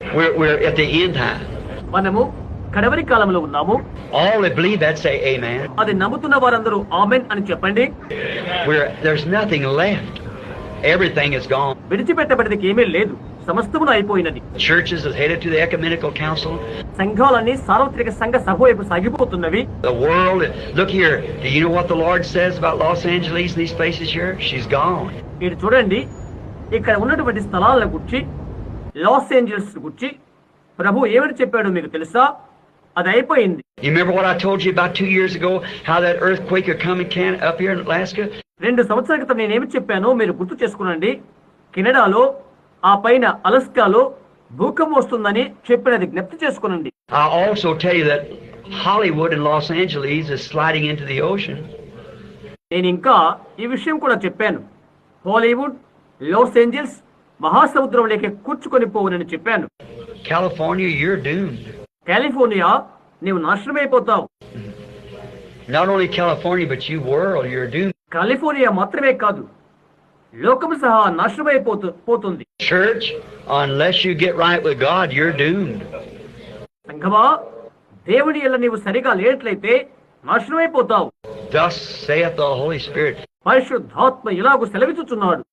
We're, we're at the end time. మనము కడవరి కాలంలో ఉన్నాము All that believe that say amen. అది నమ్ముతున్న వారందరూ ఆమెన్ అని చెప్పండి We're, there's nothing left. Everything is gone. విడిచిపెట్టబడినది ఏమీ లేదు సమస్తమును అయిపోయినది Churches is headed to the ecumenical council. సంఘాలన్నీ సార్వత్రిక సంఘ సభ వైపు సాగిపోతున్నవి The world, look here. Do you know what the Lord says about Los Angeles and these places here? She's gone. మీరు చూడండి ఇక్కడ ఉన్నటువంటి స్థలాలను గుర్చి లాస్ ఏంజల్స్ గుర్చి ప్రభు ఏమని చెప్పాడో మీకు తెలుసా? అది అయిపోయింది. రెండు సంవత్సరాల క్రితం నేను ఏమి చెప్పానో మీరు గుర్తు చేసుకోనండి. కెనడాలో ఆ పైన అలస్కాలో భూకంపం వస్తుందని చెప్పినది జ్ఞప్తి చేసుకోనండి. Hollywood and Los Angeles is sliding into the ocean. నేను ఇంకా ఈ విషయం కూడా చెప్పాను. హాలీవుడ్ లాస్ ఏంజల్స్ మహాసముద్రం లేక కూర్చుకొని పోవునని చెప్పాను. కాలిఫోర్నియా యూర్ డూమ్డ్ కాలిఫోర్నియా నీవు నాశనం అయిపోతావు not only California but you California మాత్రమే కాదు లోకము సహా నాశనం అయిపోతుంది church unless you get right with god you're doomed. సంఘమా దేవుని ఇలా నీవు సరిగా లేనట్లయితే నాశనం అయిపోతావు thus saith the holy spirit. పరిశుద్ధాత్మ ఇలాగు సెలవిచుచున్నాడు